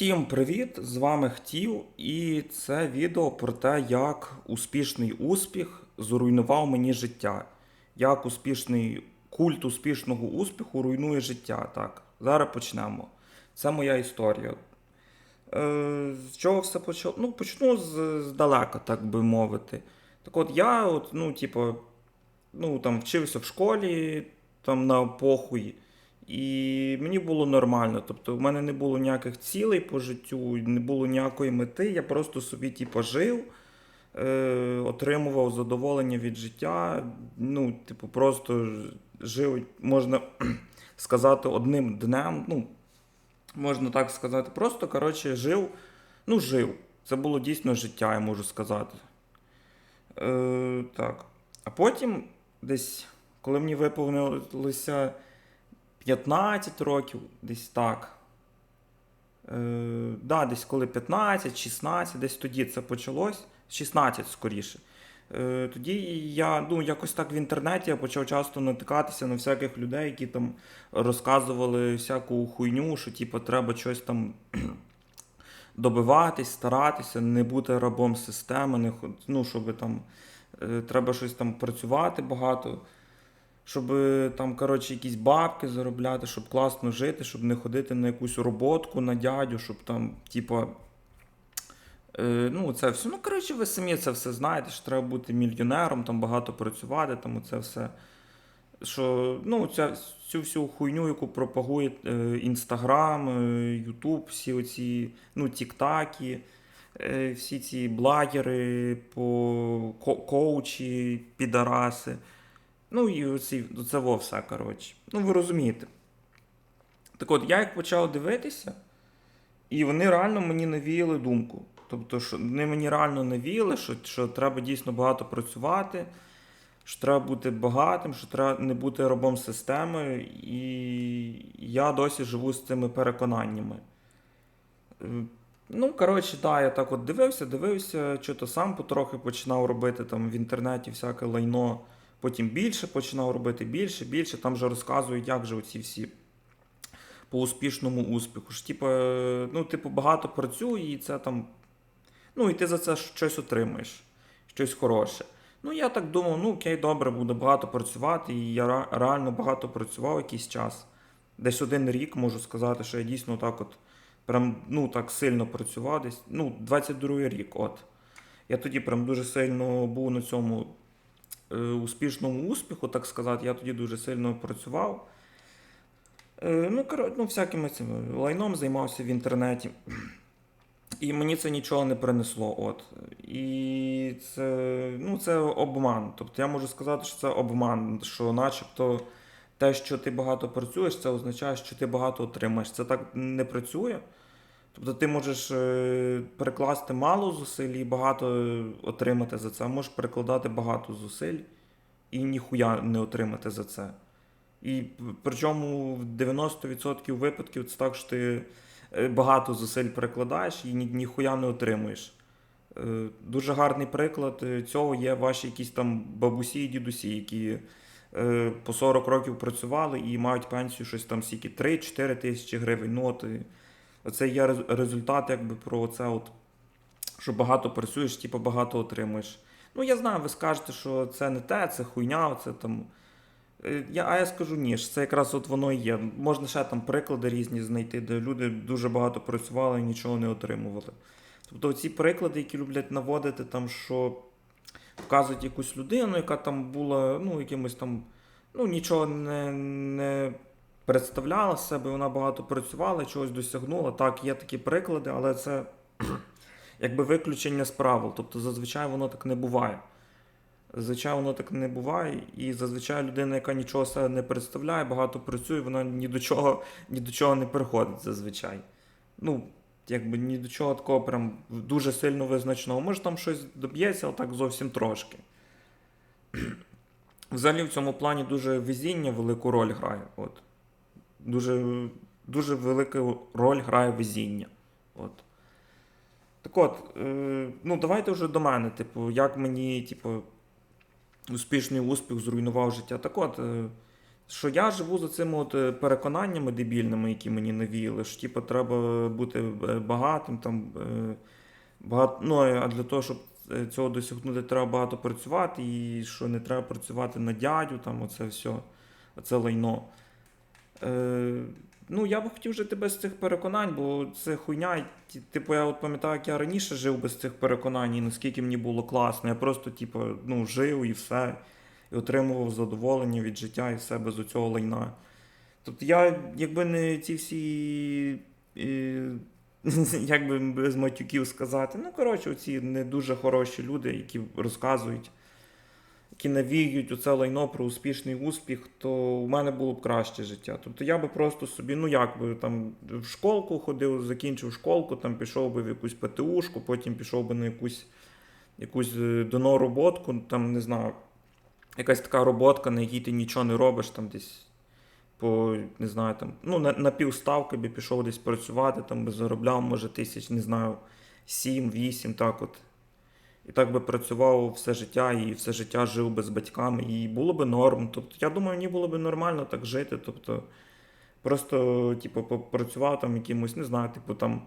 Всім привіт! З вами Хтів, і це відео про те, як успішний успіх зруйнував мені життя. Як успішний культ успішного успіху руйнує життя. Так, зараз почнемо. Це моя історія. Е, з чого все почало? Ну, почну з, здалека, так би мовити. Так от я, от, ну, типу, ну, там, вчився в школі, там на похуй. І мені було нормально. Тобто, в мене не було ніяких цілей по життю, не було ніякої мети. Я просто собі, типу, жив, е, отримував задоволення від життя. Ну, типу, просто жив, можна сказати, одним днем. Ну, можна так сказати. Просто, коротше, жив. Ну, жив. Це було дійсно життя, я можу сказати. Е, так. А потім, десь, коли мені виповнилося 15 років, десь так. Е, да, десь коли 15, 16, десь тоді це почалось. 16 скоріше. Е, тоді я ну, якось так в інтернеті я почав часто натикатися на всяких людей, які там розказували всяку хуйню, що типу, треба щось там добиватись, старатися, не бути рабом системи, не, ну, щоб там е, треба щось там працювати багато щоб е, там, коротше, якісь бабки заробляти, щоб класно жити, щоб не ходити на якусь роботку на дядю, щоб там, типа. Е, ну, це все. Ну, коротше, ви самі це все знаєте, що треба бути мільйонером, там багато працювати, там це все. Що, ну, ця, цю всю хуйню, яку пропагує Інстаграм, Ютуб, всі оці, ну, Тіктаки, е, всі ці блогери по ко- коучі, підараси. Ну і оці, во все, коротше. Ну, ви розумієте. Так от, я як почав дивитися, і вони реально мені навіяли думку. Тобто, що вони мені реально навіяли, що, що треба дійсно багато працювати, що треба бути багатим, що треба не бути рабом системи. І я досі живу з цими переконаннями. Е, Ну, коротше, так, я так от дивився, дивився, що то сам потрохи починав робити там в інтернеті всяке лайно. Потім більше починав робити більше, більше. Там вже розказують, як же оці всі по успішному успіху. Ж, типу, е, ну, типу, багато працює, і це там. Ну, і ти за це щось отримаєш, щось хороше. Ну, я так думав, ну окей, добре, буду багато працювати, і я реально багато працював якийсь час. Десь один рік можу сказати, що я дійсно так от прям ну так сильно працював. Десь, ну, 22 рік, от. Я тоді прям дуже сильно був на цьому успішному успіху, так сказати. Я тоді дуже сильно працював. Е, ну, коро- ну, всякими цими лайном займався в інтернеті. І мені це нічого не принесло. От. І це, ну, це обман. Тобто я можу сказати, що це обман, що начебто те, що ти багато працюєш, це означає, що ти багато отримаєш. Це так не працює. Тобто ти можеш е, перекласти мало зусиль і багато е, отримати за це, а можеш перекладати багато зусиль і ніхуя не отримати за це. І причому в 90% випадків це так, що ти е, багато зусиль перекладаєш і ні, ніхуя не отримуєш. Дуже гарний приклад цього є ваші якісь там бабусі і дідусі, які по 40 років працювали і мають пенсію щось там скільки 3-4 тисячі гривень. Ну, от, е, Оце є результат, якби про це, от, що багато працюєш, типу багато отримуєш. Ну, я знаю, ви скажете, що це не те, це хуйня, це там. Е, Я, а я скажу ні, що це якраз от воно і є. Можна ще там приклади різні знайти, де люди дуже багато працювали і нічого не отримували. Тобто ці приклади, які люблять наводити, там, що показують якусь людину, яка там була, ну, якимось там, ну, нічого не, не представляла себе, вона багато працювала, чогось досягнула. Так, є такі приклади, але це якби виключення з правил. Тобто зазвичай воно так не буває. Зазвичай воно так не буває, і зазвичай людина, яка нічого себе не представляє, багато працює, вона ні до чого, ні до чого не приходить зазвичай. Ну, якби ні до чого такого прям дуже сильно визначного. Може там щось доб'ється, але так зовсім трошки. Взагалі в цьому плані дуже везіння велику роль грає. От. Дуже, дуже велику роль грає везіння. От. Так от, е, ну давайте вже до мене, типу, як мені, типу, успішний успіх зруйнував життя. Так от, е, що я живу за цими от е, переконаннями дебільними, які мені навіяли, що типу, треба бути е, багатим, там, е, багато, ну, а для того, щоб е, цього досягнути, треба багато працювати, і що не треба працювати на дядю, там, оце все, оце лайно. Е, ну, я би хотів жити без цих переконань, бо це хуйня. Типу, я от пам'ятаю, як я раніше жив без цих переконань, і наскільки мені було класно. Я просто, типу, ну, жив і все, і отримував задоволення від життя і все без цього лайна. Тобто я, якби не ці всі. е, Як би без матюків сказати. Ну, коротше, оці не дуже хороші люди, які розказують, які навіюють оце лайно про успішний успіх, то у мене було б краще життя. Тобто я би просто собі, ну як би там в школку ходив, закінчив школку, там пішов би в якусь ПТУшку, потім пішов би на якусь, якусь е, доно роботку, там не знаю, якась така роботка, на якій ти нічого не робиш, там десь по, не знаю, там, ну, на, на півставки би пішов десь працювати, там би заробляв, може, тисяч, не знаю, 7-8, так от. І так би працював все життя і все життя жив би з батьками, і було би норм. Тобто, я думаю, мені було б нормально так жити. Тобто, просто, типу, попрацював там якимось, не знаю, типу там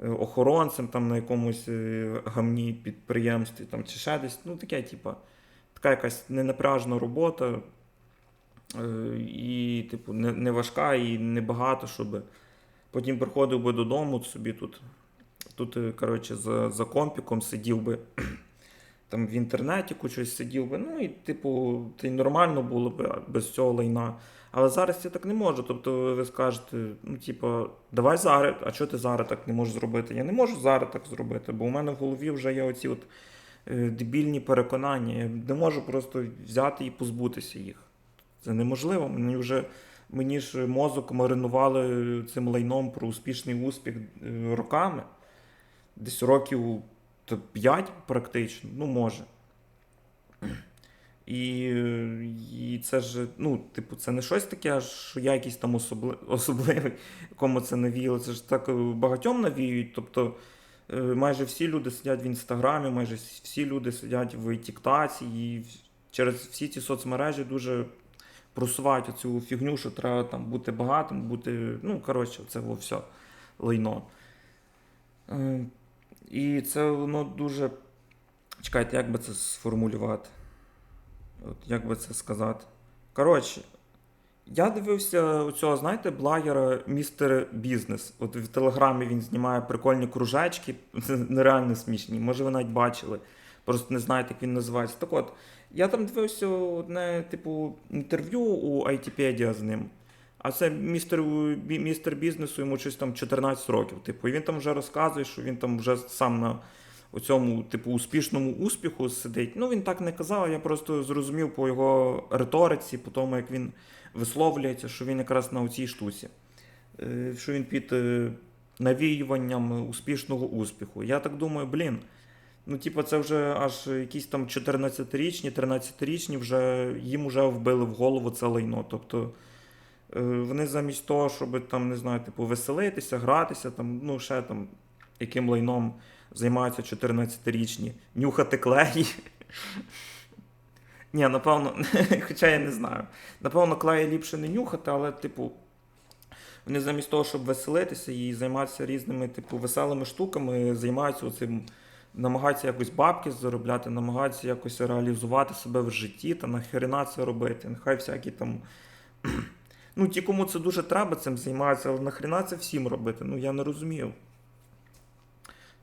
е, охоронцем там на якомусь е, гамні підприємстві там, чи ще десь. Ну, таке, типу, така якась ненапряжна робота. Е, І, типу, не, не важка і не багато, щоб потім приходив би додому собі тут. Тут, е, коротше, за, за компіком сидів би, там в інтернеті щось сидів би. Ну і, типу, це нормально було б без цього лайна. Але зараз я так не можу. Тобто ви скажете, ну, типу, давай зараз, а чого ти зараз так не можеш зробити? Я не можу зараз так зробити, бо у мене в голові вже є оці от е, дебільні переконання. Я не можу просто взяти і позбутися їх. Це неможливо. Мені вже мені ж мозок маринували цим лайном про успішний успіх е, роками. Десь років 5 практично, ну може. І, і це ж, ну, типу, це не щось таке, що я якийсь там особли, особливий, кому це навіяло. Це ж так е, багатьом навіюють. Тобто е, майже всі люди сидять в інстаграмі, майже всі люди сидять в Тіктаці, і через всі ці соцмережі дуже просувають оцю фігню, що треба там бути багатим, бути. Ну, коротше, це все лайно. І це воно дуже. Чекайте, як би це сформулювати? От як би це сказати? Коротше, я дивився цього, знаєте, блогера Містер Бізнес. От в Телеграмі він знімає прикольні кружечки, нереально смішні. Може, ви навіть бачили. Просто не знаєте, як він називається. Так от, я там дивився одне, типу, інтерв'ю у ITpedia з ним. А це містер, містер бізнесу, йому щось там 14 років. Типу, і він там вже розказує, що він там вже сам на цьому, типу, успішному успіху сидить. Ну, він так не казав, я просто зрозумів по його риториці, по тому, як він висловлюється, що він якраз на цій штуці. Е, Що він під е, навіюванням успішного успіху. Я так думаю, блін. Ну, типу, це вже аж якісь там 14-річні, 13-річні вже їм вже вбили в голову це лайно. Тобто вони замість того, щоб там, не знаю, типу, веселитися, гратися, там, ну, ще там, яким лайном займаються 14-річні, нюхати клей. Ні, напевно, хоча я не знаю. Напевно, клеї ліпше не нюхати, але, типу, вони замість того, щоб веселитися і займатися різними, типу, веселими штуками, займаються цим, намагаються якось бабки заробляти, намагаються якось реалізувати себе в житті та нахерена це робити. Нехай всякі там. Ну, ті, кому це дуже треба, цим займаються, але нахрена це всім робити? Ну, я не розумію.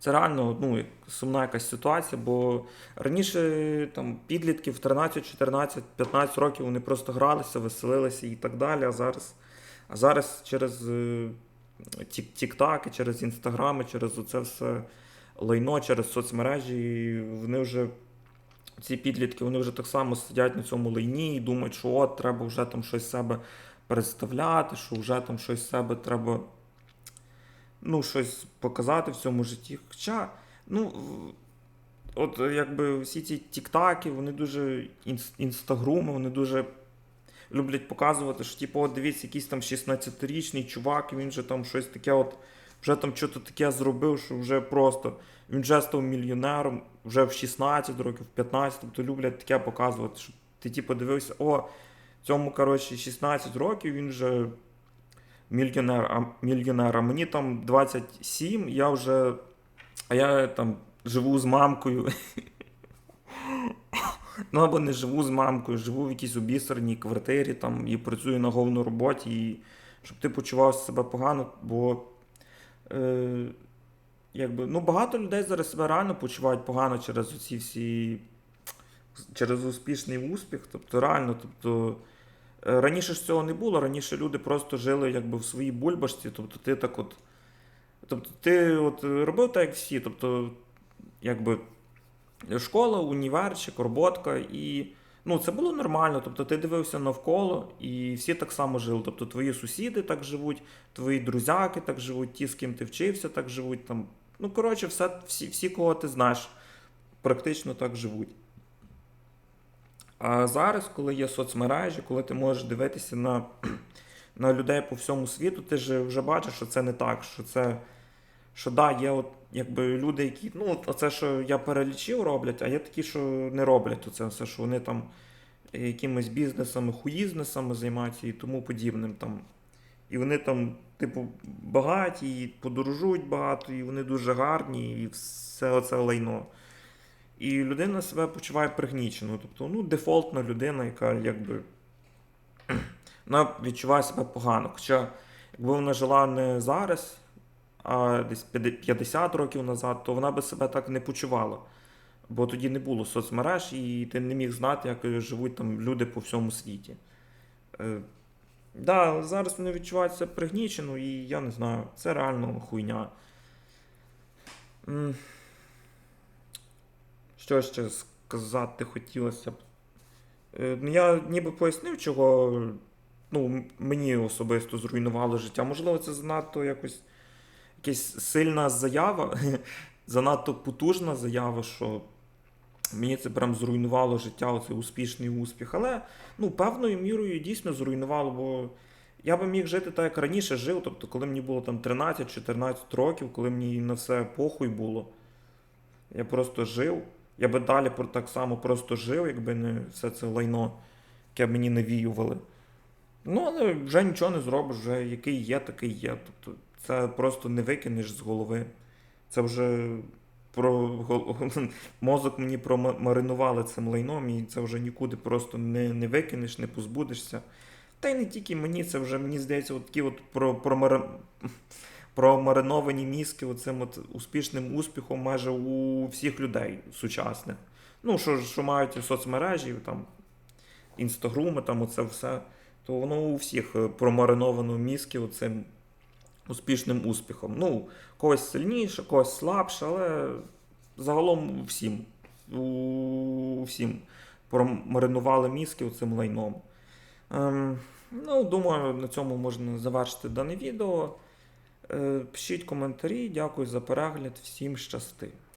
Це реально ну, сумна якась ситуація, бо раніше там підлітки в 13, 14, 15 років вони просто гралися, веселилися і так далі. А зараз, а зараз через е, тік- тік-таки, через інстаграми, через оце все лайно, через соцмережі, вони вже. Ці підлітки вони вже так само сидять на цьому лайні і думають, що от треба вже там щось себе представляти, що вже там щось себе треба ну, щось показати в цьому житті. Хоча, ну, от якби всі ці тіктаки, вони дуже інс- інстагруми, вони дуже люблять показувати, що типу, от дивіться, якийсь там 16-річний чувак, він же там щось таке, от вже там щось таке зробив, що вже просто він вже став мільйонером, вже в 16 років, в 15, тобто люблять таке показувати, що ти типу дивився, о, Цьому, коротше, 16 років він вже мільйонер, а, мільйонер. А мені там 27, я вже. А я там живу з мамкою. Ну, або не живу з мамкою, живу в якійсь обісерній квартирі там, і працюю на головній роботі, і щоб ти почував себе погано, бо е, якби, ну, багато людей зараз себе реально почувають погано через оці всі. Через успішний успіх. Тобто, реально, тобто. е, Раніше ж цього не було, раніше люди просто жили якби в своїй бульбашці, тобто ти так от. Тобто ти от робив так, як всі. Тобто, якби школа, універчик, роботка, і ну, це було нормально. Тобто ти дивився навколо, і всі так само жили. Тобто твої сусіди так живуть, твої друзяки так живуть, ті, з ким ти вчився, так живуть. Там. Ну, коротше, все, всі, всі, кого ти знаєш, практично так живуть. А зараз, коли є соцмережі, коли ти можеш дивитися на, на людей по всьому світу, ти ж вже бачиш, що це не так, що це. Що да, є от якби люди, які, ну, оце, що я перелічив, роблять, а є такі, що не роблять оце все, що вони там якимись бізнесами, хуїзнесами займаються і тому подібним. Там. І вони там, типу, багаті, і подорожують багато, і вони дуже гарні, і все оце лайно. І людина себе почуває пригнічено. Тобто, ну, дефолтна людина, яка якби вона відчуває себе погано. Хоча, якби вона жила не зараз, а десь 50 років назад, то вона би себе так не почувала. Бо тоді не було соцмереж, і ти не міг знати, як живуть там люди по всьому світі. Е, да, зараз вони відчувають себе пригнічено, і я не знаю, це реально хуйня. Що ще сказати хотілося б? Е, ну, Я ніби пояснив, чого ну, мені особисто зруйнувало життя. Можливо, це занадто якось якась сильна заява, занадто потужна заява, що мені це прям зруйнувало життя, оцей успішний успіх. Але ну, певною мірою дійсно зруйнувало, бо я би міг жити так, як раніше жив, тобто, коли мені було там 13-14 років, коли мені на все похуй було. Я просто жив. Я би далі так само просто жив, якби не все це лайно, яке мені навіювали. Ну, але вже нічого не зробиш, вже який є, такий є. Тобто це просто не викинеш з голови. Це вже про мозок мені промаринували цим лайном, і це вже нікуди просто не, не викинеш, не позбудешся. Та й не тільки мені, це вже мені здається, от такі от про, промари- промариновані мізки оцим от успішним успіхом майже у всіх людей сучасних. Ну, що, що мають соцмережі, там, інстагруми, там оце все, то воно у всіх е, промариновано мізки оцим успішним успіхом. Ну, когось сильніше, когось слабше, але загалом всім. У всім промаринували мізки оцим лайном. Ем, ну, думаю, на цьому можна завершити дане відео. Е, пишіть коментарі, дякую за перегляд, всім щасти.